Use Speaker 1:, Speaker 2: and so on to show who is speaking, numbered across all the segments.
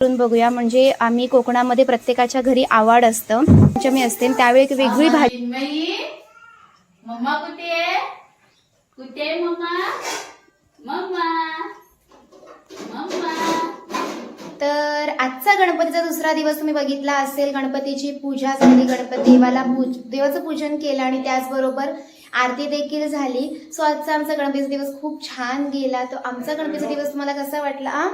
Speaker 1: करून बघूया. म्हणजे आम्ही कोकणामध्ये प्रत्येकाच्या घरी आवड असतं. पंचमी असते त्यावेळी एक वेगळी भाजी
Speaker 2: मम्मा कुठे? कुठे मम्मा? मम्मा?
Speaker 1: तर आजचा गणपतीचा दुसरा दिवस तुम्ही बघितला असेल. गणपतीची पूजा झाली. गणपती देवाला पूज देवाचं पूजन केलं आणि त्याचबरोबर आरती देखील झाली. सो आजचा आमचा गणपतीचा दिवस खूप छान गेला. तो आमचा गणपतीचा दिवस तुम्हाला कसा वाटला?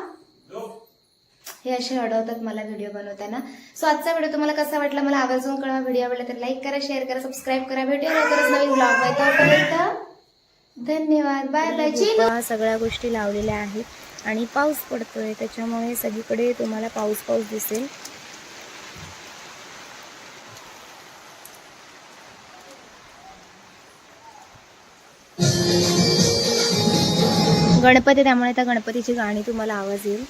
Speaker 1: हे असे अडवतात मला व्हिडिओ बनवताना. सो आजचा व्हिडिओ तुम्हाला कसा वाटला मला आवर्जून कळवा. व्हिडिओ आवडला तर लाईक करा शेअर करा सबस्क्राईब करा. भेटूया लवकरच नवीन ब्लॉग आहे तोपर्यंत धन्यवाद. बाय बाय सगळ्या गोष्टी लावलेल्या आहेत आणि पाऊस पडतोय. त्याच्यामुळे सगळीकडे तुम्हाला पाऊस पाऊस दिसेल. गणपती त्यामुळे त्या गणपतीची गाणी तुम्हाला आवाज येईल.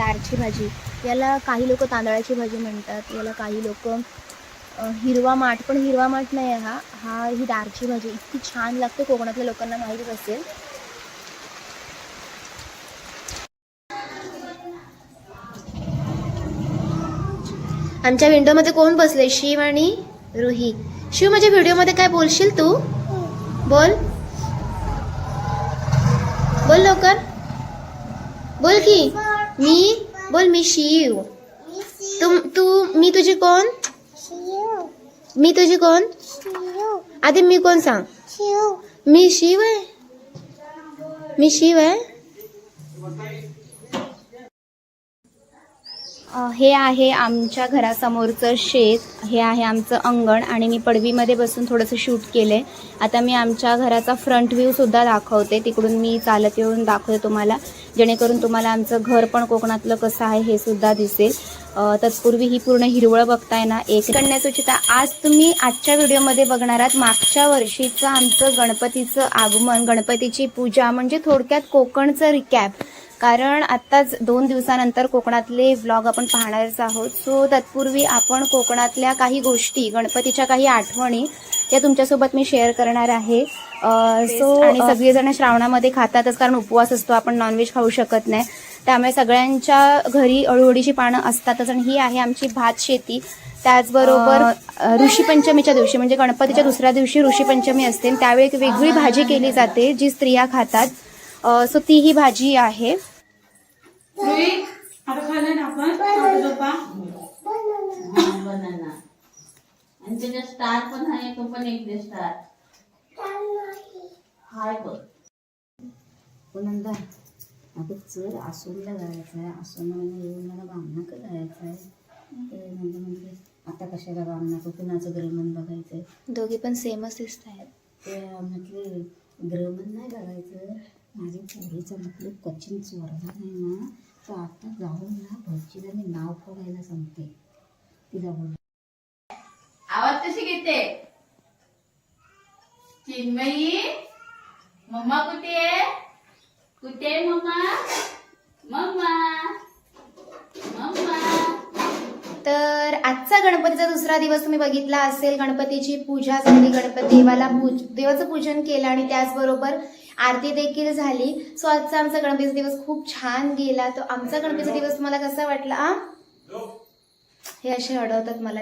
Speaker 1: डाळची भाजी. याला काही लोक तांदळाची भाजी म्हणतात. याला काही लोक हिरवा माठ पण हिरवा माठ नाही आहे हा. हा ही डाळची भाजी. इतकी छान लागते कोकणातल्या लोकांना माहीतच असेल. आमच्या विंडोमध्ये कोण बसले? शिव आणि रुही शिव माझ्या व्हिडिओमध्ये काय बोलशील तू? बोल. बोल लवकर. बोल की. मी? बोल मी शिव. तुम तू मी तुझी कोण? मी तुझी कोण? आधी मी कोण सांग? मी शिव आहे. मी शिव आहे? हे आहे आमच्या घरासमोरचं शेत. हे आहे आमचं अंगण आणि मी पडवीमध्ये बसून थोडंसं शूट केलं. आहे आता मी आमच्या घराचा फ्रंट व्ह्यूसुद्धा दाखवते. तिकडून मी चालत येऊन दाखवते तुम्हाला. जेणेकरून तुम्हाला आमचं घर पण कोकणातलं कसं आहे हे सुद्धा दिसेल. तत्पूर्वी ही पूर्ण हिरवळ बघताय ना एक कन्यासुचिता आज तुम्ही आजच्या व्हिडिओमध्ये बघणार आहात मागच्या वर्षीचं आमचं गणपतीचं आगमन गणपतीची पूजा म्हणजे थोडक्यात कोकणचं रिकॅप कारण आत्ताच दोन दिवसानंतर कोकणातले व्लॉग आपण पाहणारच आहोत. सो तत्पूर्वी आपण कोकणातल्या काही गोष्टी गणपतीच्या काही आठवणी त्या तुमच्यासोबत मी शेअर करणार आहे. सो आणि सगळेजण श्रावणामध्ये खातातच कारण उपवास असतो आपण नॉनव्हेज खाऊ शकत नाही. त्यामुळे सगळ्यांच्या घरी अळूवडीची पानं असतातच आणि ही आहे आमची भात शेती. त्याचबरोबर ऋषीपंचमीच्या दिवशी म्हणजे गणपतीच्या दुसऱ्या दिवशी ऋषीपंचमी असते. त्यावेळी एक वेगळी भाजी केली जाते जी स्त्रिया खातात. सो ती ही भाजी आहे.
Speaker 2: आता खाल्लं ना आपण? सोपा बनाना आणि त्याच्यात स्टार पण आहे तो पण एक दे स्टार. हाय बघ.
Speaker 3: पुनंदा अगं चल आसोनला जायचं आहे आसोनला येऊन मला बामणाकडे जायचं आहे ते नंतर म्हणजे आता कशाला बामणाकडे कुणाचं ग्रहमन बघायचं आहे
Speaker 1: दोघी पण सेमच दिसत आहेत.
Speaker 3: ते म्हटले ग्रहमन नाही बघायचं. माझी पोरीचं म्हटलं कचिन चोरला नाही ना. तर आता जाऊन ना भाऊजीला मी नाव फोडायला सांगते. तिला बोल.
Speaker 2: आवाज कशी घेते? चिन्मयी मम्मा कुठे आहे? कुठे आहे मम्मा? Mamma mamma.
Speaker 1: तर आजचा गणपतीचा दुसरा दिवस तुम्ही बघितला असेल गणपतीची पूजा झाली गणपती देवाला पूज देवाचं पूजन केलं आणि त्याचबरोबर आरती देखील झाली. सो आजचा आमचा गणपतीचा दिवस खूप छान गेला. तो आमचा गणपतीचा दिवस तुम्हाला कसा वाटला हे? असे अडवतात मला.